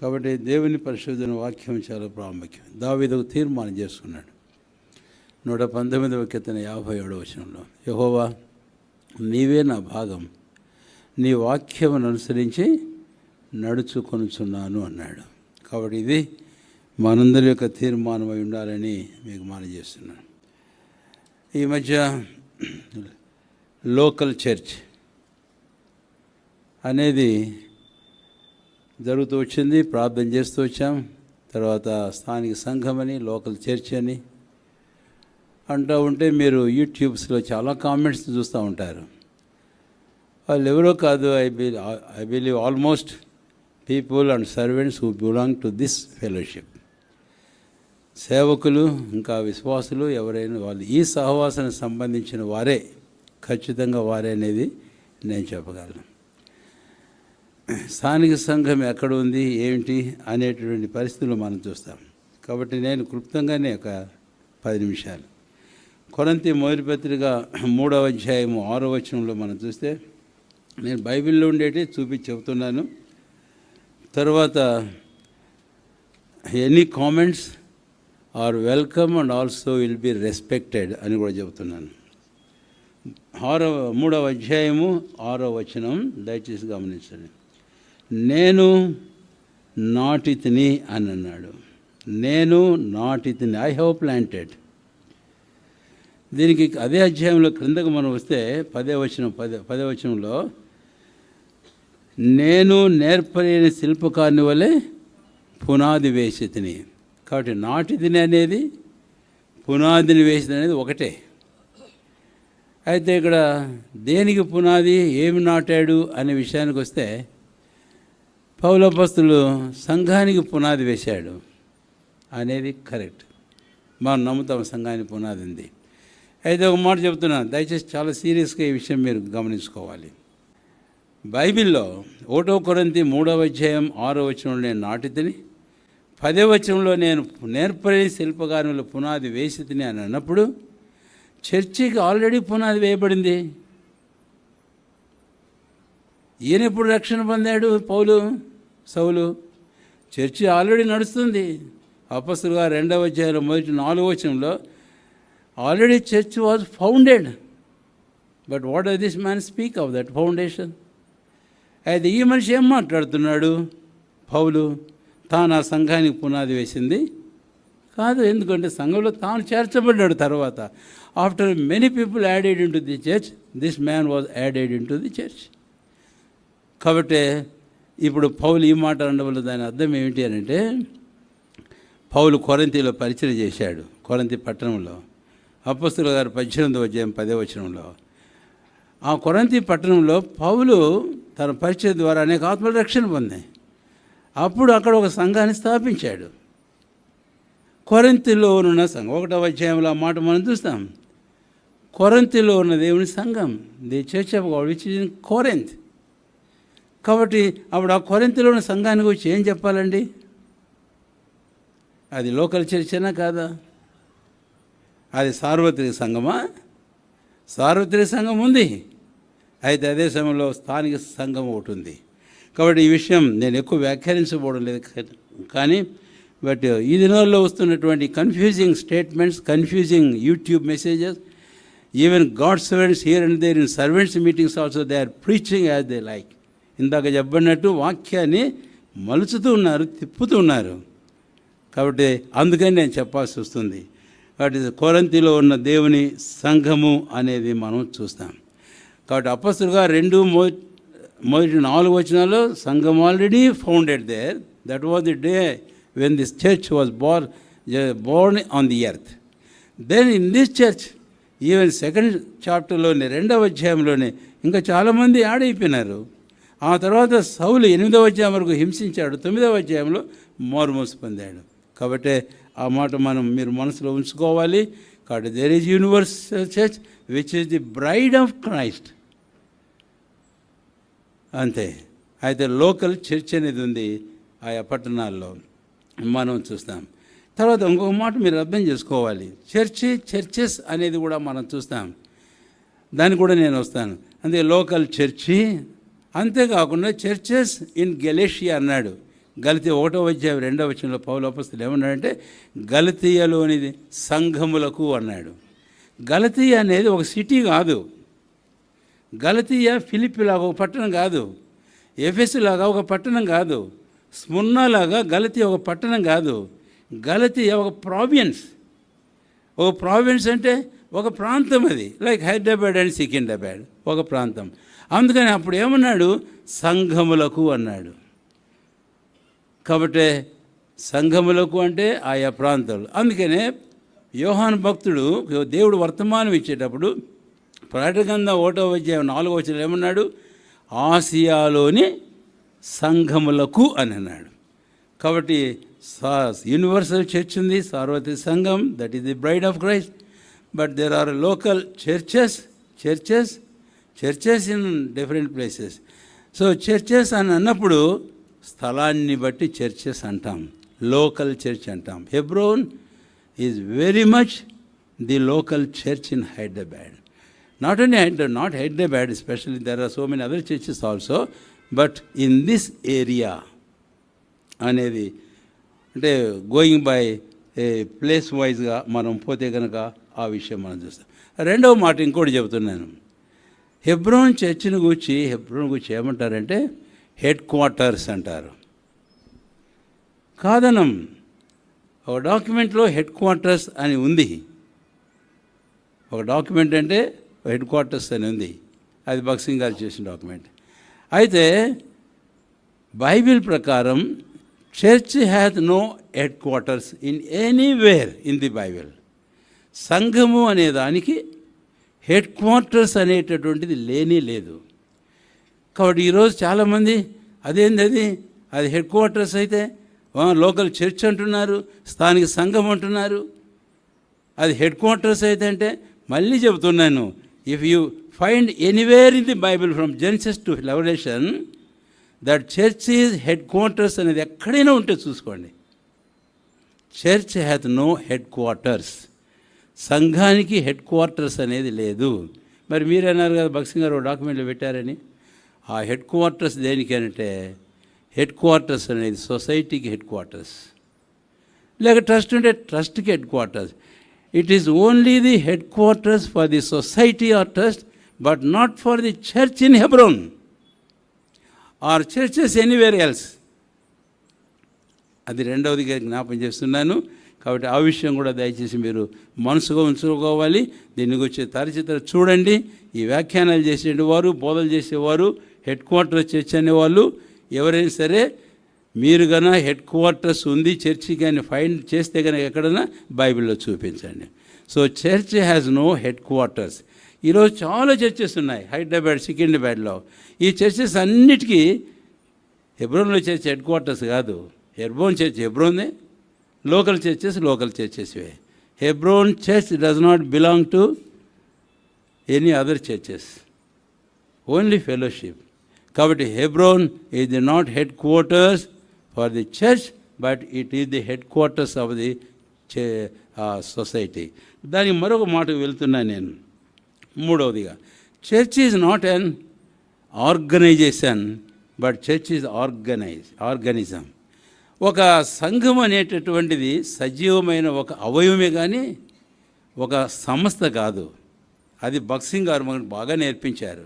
కాబట్టి దేవుని పరిశోధన వాక్యం చాలా ప్రాముఖ్యం. దావిదకు తీర్మానం చేసుకున్నాడు. నూట పంతొమ్మిదవ కెత్తన యాభై ఏడవ వచనంలో యహోవా నీవే నా భాగం. నీ వాక్యమును అనుసరించి నడుచుకొనుచున్నాను అన్నాడు. కాబట్టి ఇది మనందరి యొక్క తీర్మానం అయి ఉండాలని మీకు మనం చేస్తున్నాను. ఈ మధ్య లోకల్ చర్చ్ అనేది జరుగుతూ వచ్చింది. ప్రార్థన చేస్తూ వచ్చాం. తర్వాత స్థానిక సంఘమని లోకల్ చర్చ్ అని అంటూ ఉంటే మీరు యూట్యూబ్స్లో చాలా కామెంట్స్ చూస్తూ ఉంటారు. వాళ్ళు ఎవరో కాదు I bill I believe almost people and servants who belong to this fellowship. సేవకులు ఇంకా విశ్వాసులు ఎవరైనా వాళ్ళు ఈ సహవాసానికి సంబంధించిన వారే ఖచ్చితంగా వారే అనేది నేను చెప్పగలను. స్థానిక సంఘం ఎక్కడ ఉంది ఏమిటి అనేటువంటి పరిస్థితులు మనం చూస్తాం. కాబట్టి నేను క్లుప్తంగానే ఒక పది నిమిషాలు. కొరంతి మొదటి పత్రిక మూడవ అధ్యాయము ఆరో వచనంలో మనం చూస్తే నేను బైబిల్లో ఉండేటి చూపించి చెబుతున్నాను. తర్వాత any comments are welcome and also will be respected అని కూడా చెబుతున్నాను. ఆరవ మూడవ అధ్యాయము ఆరో వచనం దయచేసి గమనించండి. నేను నాటితిని అని అన్నాడు. నేను నాటితిని ఐ హ్యావ్ ప్లాంటెడ్. దీనికి అదే అధ్యాయంలో క్రిందకు మనం వస్తే పదే వచనం పదే పదే వచనంలో నేను నేర్పలేని శిల్పకారుని వలె పునాది వేసితిని. కాబట్టి నాటిదిని అనేది పునాదిని వేసింది అనేది ఒకటే. అయితే ఇక్కడ దేనికి పునాది ఏమి నాటాడు అనే విషయానికి వస్తే పౌలపస్తులు సంఘానికి పునాది వేశాడు. అనేది కరెక్ట్. మనం నమ్ముతాం సంఘానికి పునాది ఉంది. అయితే ఒక మాట చెప్తున్నాను దయచేసి చాలా సీరియస్గా ఈ విషయం మీరు గమనించుకోవాలి. బైబిల్లో ఓటో కొరంతి మూడవ అధ్యాయం ఆరో వచనంలో నేను నాటితిని పదే వచనంలో నేను నేర్పలేని శిల్పకారుల పునాది వేసి తిని అని అన్నప్పుడు చర్చికి ఆల్రెడీ పునాది వేయబడింది. ఈయన ఎప్పుడు రక్షణ పొందాడు పౌలు? సౌలు? చర్చి ఆల్రెడీ నడుస్తుంది. అపస్తులుగా రెండవ అధ్యాయంలో మొదటి నాలుగో వచనంలో already church was founded but what are this man speak of that foundation? అయితే ఈ మనిషి ఏం మాట్లాడుతున్నాడు? పౌలు తాను ఆ సంఘానికి పునాది వేసింది కాదు ఎందుకంటే సంఘంలో తాను చేర్చబడ్డాడు తర్వాత. After many people added in to the church this man was added in to the church. కాబట్టి ఇప్పుడు పౌలు ఈ మాట అనడం వల్ల దాని అర్థం ఏమిటి అని అంటే పౌలు కొరంతిలో పరిచయం చేశాడు కొరంతి పట్టణంలో. అప్పస్తుల గారు పద్దెనిమిది అధ్యాయం పదే వచనంలో. ఆ కొరంతి పట్టణంలో పౌలు తన పరిచయం ద్వారా అనేక ఆత్మల రక్షణ పొందాయి. అప్పుడు అక్కడ ఒక సంఘాన్ని స్థాపించాడు. కొరంతిలో ఉన్న సంఘం ఒకటో అధ్యాయంలో ఆ మాట మనం చూస్తాం. కొరంతిలో ఉన్న దేవుని సంఘం the church of God which in Corinth కాబట్టి అప్పుడు ఆ కొరింతలో ఉన్న సంఘానికి ఏం చెప్పాలండి? అది లోకల్ చర్చనా కాదా? అది సార్వత్రిక సంఘమా? సార్వత్రిక సంఘం ఉంది. అయితే అదే సమయంలో స్థానిక సంఘం ఒకటి ఉంది. కాబట్టి ఈ విషయం నేను ఎక్కువ వ్యాఖ్యానించబోవడం లేదు కానీ బట్ ఈ దినాల్లో వస్తున్నటువంటి confusing statements confusing YouTube messages even God servants here and there in servants meetings also they are preaching as they like ఇందాక చెప్పినట్టు వాక్యాన్ని మలుచుతూ ఉన్నారు తిప్పుతూ ఉన్నారు. కాబట్టి అందుకని నేను చెప్పాల్సి వస్తుంది. కాబట్టి కోరంతిలో ఉన్న దేవుని సంఘము అనేది మనం చూస్తాం. కాబట్టి అపస్తులుగా రెండు మో మొదటి నాలుగు వచనాలు సంఘం already founded there that was the day when this church was bore born on the earth then in this church even second చాప్టర్లోనే రెండవ అధ్యాయంలోనే ఇంకా చాలామంది యాడ్ అయిపోయినారు. ఆ తర్వాత సౌలు ఎనిమిదవ అధ్యాయం వరకు హింసించాడు. తొమ్మిదవ అధ్యాయంలో మారుమోసు పొందాడు. కాబట్టి ఆ మాట మనం మీరు మనసులో ఉంచుకోవాలి. కాబట్టి there is universe church which is the bride of Christ అంతే. అయితే లోకల్ చర్చ్ అనేది ఉంది ఆయా పట్టణాల్లో. మనం చూస్తాం. తర్వాత ఇంకొక మాట మీరు అర్థం చేసుకోవాలి. చర్చి చర్చెస్ అనేది కూడా మనం చూస్తాం. దానికి కూడా నేను వస్తాను. అంతే లోకల్ చర్చి అంతేకాకుండా చర్చెస్ ఇన్ గెలేషియా అన్నాడు. గలితీ ఒకటో అధ్యాయం రెండో వచ్చంలో పౌలపస్తులు ఏమన్నాడంటే గలతీయలోనిది సంఘములకు అన్నాడు. గలతీయ అనేది ఒక సిటీ కాదు. గలతీయ ఫిలిపి లాగా ఒక పట్టణం కాదు. ఎఫెస్లాగా ఒక పట్టణం కాదు. స్మున్నా లాగా గలతీ ఒక పట్టణం కాదు. గలతీయ ఒక ప్రావిన్స్ ఒక ప్రావిన్స్ అంటే ఒక ప్రాంతం అది. లైక్ హైదరాబాద్ అండ్ సికింద్రాబాద్ ఒక ప్రాంతం. అందుకని అప్పుడు ఏమన్నాడు? సంఘములకు అన్నాడు. కాబట్టి సంఘములకు అంటే ఆయా ప్రాంతాలు. అందుకనే యోహాన్ భక్తుడు దేవుడు వర్తమానం ఇచ్చేటప్పుడు ప్రకటగంధ ఓటో అధ్యాయం నాలుగో వచ్చిన ఏమన్నాడు? ఆసియాలోని సంఘములకు అని అన్నాడు. కాబట్టి సా యూనివర్సల్ చర్చ్ ఉంది సార్వత్రిక సంఘం that is the bride of Christ. But there are local churches churches churches in different places. So churches అని అన్నప్పుడు స్థలాన్ని బట్టి చర్చెస్ అంటాం. లోకల్ చర్చ్ అంటాం. Hebron is very much the local church in Hyderabad. Not only Hyderabad not Hyderabad especially there are so many other churches also but in this area అనేది అంటే going by A place వైజ్గా మనం పోతే కనుక ఆ విషయం మనం చూస్తాం. రెండవ మాట ఇంకోటి చెబుతున్నాను. హెబ్రోన్ చర్చిని గురించి హెబ్రోన్ గురించి ఏమంటారంటే హెడ్ క్వార్టర్స్ అంటారు. కాదనం ఒక డాక్యుమెంట్లో హెడ్ క్వార్టర్స్ అని ఉంది. ఒక డాక్యుమెంట్ అంటే హెడ్ క్వార్టర్స్ అని ఉంది. అది భక్సింగ్ గారు చేసిన డాక్యుమెంట్. అయితే బైబిల్ ప్రకారం church hath no headquarters in anywhere in the Bible. సంఘము అనే దానికి హెడ్ క్వార్టర్స్ అనేటటువంటిది లేనే లేదు. కాబట్టి ఈరోజు చాలామంది అదేంది అది అది హెడ్ క్వార్టర్స్ అయితే లోకల్ చర్చ్ అంటున్నారు స్థానిక సంఘం అంటున్నారు. అది హెడ్ క్వార్టర్స్ అయితే అంటే మళ్ళీ చెబుతున్నాను if you find anywhere in the Bible from Genesis to Revelation that church is headquarters అనేది ఎక్కడైనా ఉంటే చూసుకోండి. Church hath no headquarters సంఘానికి హెడ్ క్వార్టర్స్ అనేది లేదు. మరి మీరు అన్నారు కదా భక్సింగ్ గారు డాక్యుమెంట్లు పెట్టారని. ఆ హెడ్ క్వార్టర్స్ దేనికి అంటే హెడ్ క్వార్టర్స్ అనేది సొసైటీకి హెడ్ క్వార్టర్స్. లేక ట్రస్ట్ ఉంటే ట్రస్ట్కి headquarters. It is only the headquarters for the society or trust but not for the church in Hebron. Or churches anywhere else. అది రెండవదిగా జ్ఞాపం చేస్తున్నాను. కాబట్టి ఆ విషయం కూడా దయచేసి మీరు మనసుగా ఉంచుకోవాలి. దీని గురించి తరచిత చూడండి. ఈ వ్యాఖ్యానాలు చేసేవారు బోధలు చేసేవారు హెడ్ క్వార్టర్ చర్చ్ అనేవాళ్ళు ఎవరైనా సరే మీరు గన హెడ్ క్వార్టర్స్ ఉంది చర్చి కానీ ఫైండ్ చేస్తే కనుక ఎక్కడైనా బైబిల్లో చూపించండి. So church has no headquarters ఈరోజు చాలా చర్చెస్ ఉన్నాయి హైదరాబాద్ సికింద్రాబాద్లో. ఈ చర్చెస్ అన్నిటికీ హెబ్రోన్లో చర్చ్ హెడ్ క్వార్టర్స్ కాదు. Hebron church హెబ్రోనే. Local churches local చర్చెస్వే Hebron church does not belong to any other churches only fellowship కాబట్టి Hebron is the not head quarters for the church but it is the head quarters of the society దానికి మరొక మాటకు వెళ్తున్నాను నేను మూడవదిగా church is not an organisation but church is organise organism ఒక సంఘం అనేటటువంటిది సజీవమైన ఒక అవయవమే కానీ ఒక సంస్థ కాదు. అది బక్సింగ్ గారు మనకు బాగా నేర్పించారు.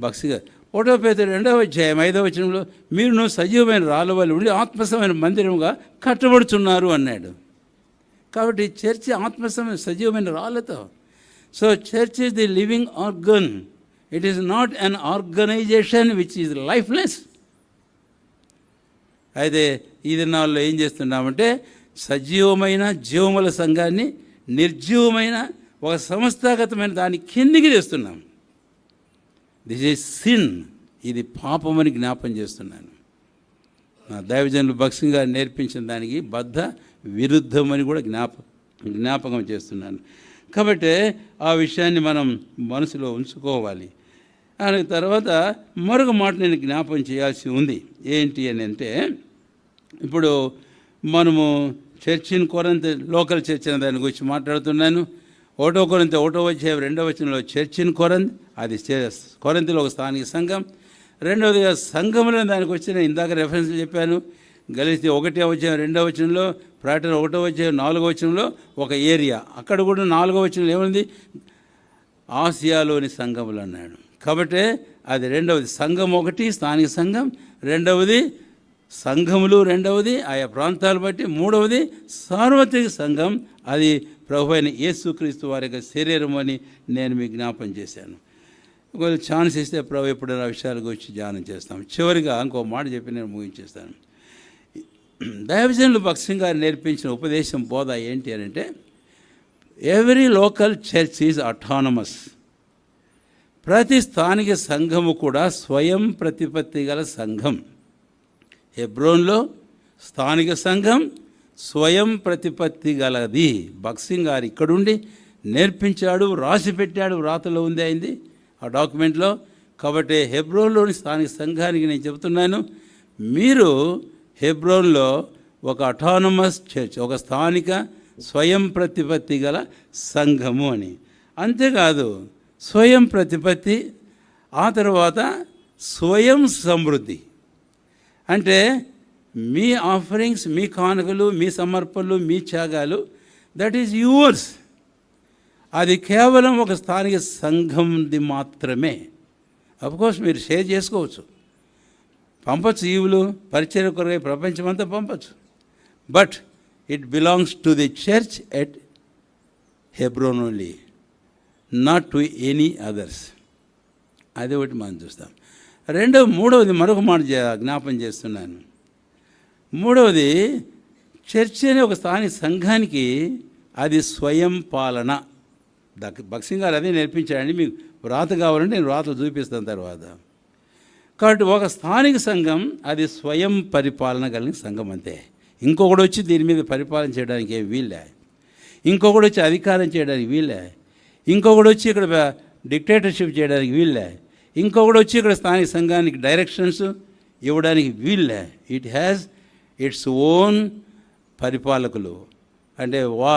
బక్సింగ్ గారు. ఒకటో పేద రెండవ అధ్యాయం ఐదవ వచనంలో మీరు నువ్వు సజీవమైన రాళ్ళవల్లి ఉండి ఆత్మసమైన మందిరముగా కట్టబడుచున్నారు అన్నాడు. కాబట్టి చర్చి ఆత్మసమైన సజీవమైన రాళ్ళతో. So church is the living organ it is not an organization which is lifeless అయితే ఈ దినాల్లో ఏం చేస్తున్నామంటే సజీవమైన జీవముల సంఘాన్ని నిర్జీవమైన ఒక సంస్థాగతమైన దాని కిందికి తెస్తున్నాం. దిస్ ఈజ్ సిన్ ఇది పాపమని జ్ఞాపం చేస్తున్నాను. నా దైవజనులు భక్సింగ్ గారు నేర్పించిన దానికి బద్ధ విరుద్ధమని కూడా జ్ఞాప జ్ఞాపకం చేస్తున్నాను. కాబట్టి ఆ విషయాన్ని మనం మనసులో ఉంచుకోవాలి. దాని తర్వాత మరొక మాట నేను జ్ఞాపం చేయాల్సి ఉంది. ఏంటి అని అంటే ఇప్పుడు మనము చర్చిని కొరంత లోకల్ చర్చ్ అనే దాని గురించి మాట్లాడుతున్నాను. ఒకటో కొరంత ఒకటో వచ్చే రెండో వచనంలో చర్చిని కొరంత్ అది కొరంతిలో ఒక స్థానిక సంఘం. రెండవదిగా సంఘంలో దానికి వచ్చిన ఇందాక రెఫరెన్స్ చెప్పాను. గలిస్తే ఒకటే వచ్చిన రెండో వచనంలో ప్రాటర్ ఒకటో వచ్చే నాలుగో వచనంలో ఒక ఏరియా. అక్కడ కూడా నాలుగో వచనంలో ఏముంది? ఆసియాలోని సంఘములు అన్నాడు. కాబట్టి అది రెండవది సంఘం ఒకటి స్థానిక సంఘం. రెండవది సంఘములు రెండవది ఆయా ప్రాంతాలు బట్టి మూడవది సార్వత్రిక సంఘం. అది ప్రభు అయిన యేసుక్రీస్తు వారి యొక్క శరీరం అని నేను మీకు జ్ఞాపం చేశాను. ఒకవేళ ఛాన్స్ ఇస్తే ప్రభు ఎప్పుడైనా ఆ విషయాల గురించి ధ్యానం చేస్తాం. చివరిగా ఇంకో మాట చెప్పి నేను ముగించేస్తాను. దైవజనులు భక్సింగ్ గారు నేర్పించిన ఉపదేశం బోధ ఏంటి అని అంటే every local church is autonomous ప్రతి స్థానిక సంఘము కూడా స్వయం ప్రతిపత్తి గల సంఘం. హెబ్రోన్లో స్థానిక సంఘం స్వయం ప్రతిపత్తి గలది. బక్సింగ్ గారు ఇక్కడుండి నేర్పించాడు రాసి పెట్టాడు వ్రాతలో ఉంది అయింది. ఆ డాక్యుమెంట్లో కాబట్టి హెబ్రోన్లోని స్థానిక సంఘానికి నేను చెబుతున్నాను మీరు హెబ్రోన్లో ఒక అటానమస్ చర్చ్ ఒక స్థానిక స్వయం ప్రతిపత్తి గల సంఘము అని. అంతేకాదు స్వయం ప్రతిపత్తి ఆ తర్వాత స్వయం సమృద్ధి. అంటే మీ ఆఫరింగ్స్ మీ కానుకలు మీ సమర్పణలు మీ త్యాగాలు దట్ ఈజ్ యువర్స్ అది కేవలం ఒక స్థానిక సంఘంది మాత్రమే. అఫ్కోర్స్ మీరు షేర్ చేసుకోవచ్చు. పంపచ్చు ఈవులు పరిచయ కొరకై ప్రపంచమంతా పంపచ్చు. But it belongs to the church at Hebron only not to any others అది ఒకటి మనం చూస్తాం. రెండవ మూడవది మరొక మాట జ్ఞాపం చేస్తున్నాను. మూడవది చర్చ్ అనే ఒక స్థానిక సంఘానికి అది స్వయం పాలన. దక్ భక్సింగ్ గారు అదే నేర్పించాడండి మీకు వ్రాత కావాలంటే నేను వ్రాతలు చూపిస్తాను తర్వాత. కాబట్టి ఒక స్థానిక సంఘం అది స్వయం పరిపాలన కలిగిన సంఘం అంతే. ఇంకొకడు వచ్చి దీని మీద పరిపాలన చేయడానికి ఏం వీళ్ళే. ఇంకొకడు వచ్చి అధికారం చేయడానికి వీళ్ళే. ఇంకొకడు వచ్చి ఇక్కడ డిక్టేటర్షిప్ చేయడానికి వీళ్ళే. ఇంకొకటి వచ్చి ఇక్కడ స్థానిక సంఘానికి డైరెక్షన్స్ ఇవ్వడానికి వీళ్ళే ఇట్ హ్యాస్ ఇట్స్ ఓన్ పరిపాలకులు. అంటే వా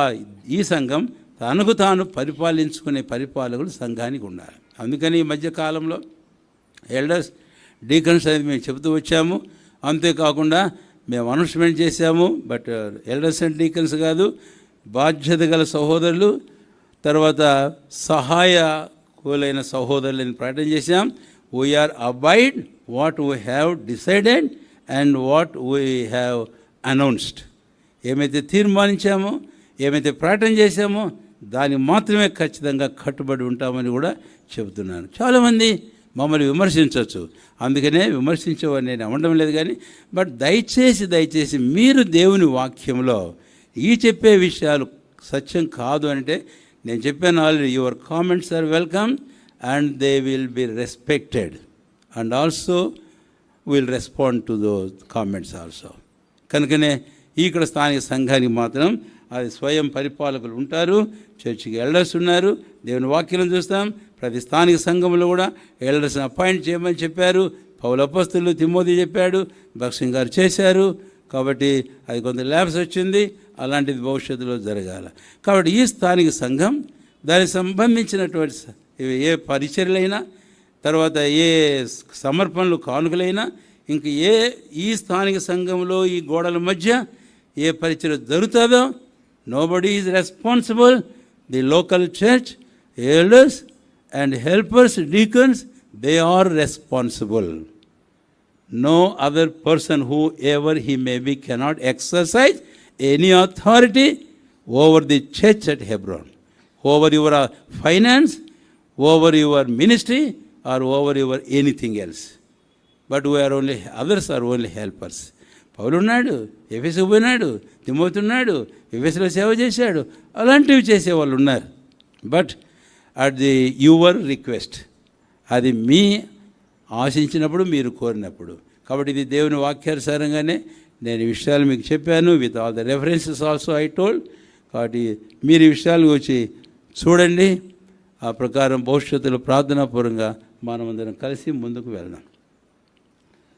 ఈ సంఘం తనకు తాను పరిపాలించుకునే పరిపాలకులు సంఘానికి ఉండాలి. అందుకని ఈ మధ్యకాలంలో ఎల్డర్స్ డీకన్స్ అనేది మేము చెబుతూ వచ్చాము. అంతేకాకుండా మేము అనౌన్స్మెంట్ చేశాము బట్ ఎల్డర్స్ అండ్ డీకన్స్ కాదు బాధ్యత గల సహోదరులు తర్వాత సహాయ కోలైన సహోదరులని ప్రకటన చేశాం. We are abide what we have decided and what we have announced ఏమైతే తీర్మానించామో ఏమైతే ప్రకటన చేశామో దానికి మాత్రమే ఖచ్చితంగా కట్టుబడి ఉంటామని కూడా చెబుతున్నాను. చాలామంది మమ్మల్ని విమర్శించవచ్చు. అందుకనే విమర్శించవని నేను అనడం లేదు కానీ బట్ దయచేసి దయచేసి మీరు దేవుని వాక్యంలో ఈ చెప్పే విషయాలు సత్యం కాదు అంటే నేను చెప్పాను already your comments are welcome and they will be respected and also will respond to those comments also కనుకనే ఇక్కడ స్థానిక సంఘానికి మాత్రం అది స్వయం పరిపాలకులు ఉంటారు చర్చికి ఎల్డర్స్ ఉన్నారు దేవుని వాక్యం చూస్తాం ప్రతి స్థానిక సంఘంలో కూడా ఎల్డర్స్ని అపాయింట్ చేయమని చెప్పారు పౌలపస్తులు తిమ్మోది చెప్పాడు భక్సింగ్ గారు చేశారు కాబట్టి అది కొంత ల్యాబ్స్ వచ్చింది అలాంటిది భవిష్యత్తులో జరగాల. కాబట్టి ఈ స్థానిక సంఘం దానికి సంబంధించినటువంటి ఏ పరిచర్యలైనా తర్వాత ఏ సమర్పణలు కానుకలైనా ఇంక ఏ ఈ స్థానిక సంఘంలో ఈ గోడల మధ్య ఏ పరిచయం జరుగుతుందో nobody is responsible the local church elders and helpers deacons they are responsible no other person whoever ever he maybe cannot exercise any authority over the church at Hebron over your finance over your ministry or over your anything else but we are only others are only helpers పౌరున్నాడు ఎఫెస్ పోయినాడు తిమ్మతున్నాడు ఎఫెస్లో సేవ చేశాడు అలాంటివి చేసేవాళ్ళు ఉన్నారు. But at the your request అది మీ ఆశించినప్పుడు మీరు కోరినప్పుడు. కాబట్టి ఇది దేవుని వాక్యానుసారంగానే నేను ఈ విషయాలు మీకు చెప్పాను with all the references also I told కాబట్టి మీరు ఈ విషయాలు వచ్చి చూడండి. ఆ ప్రకారం భవిష్యత్తులో ప్రార్థనాపూర్వంగా మనమందరం కలిసి ముందుకు వెళ్దాం.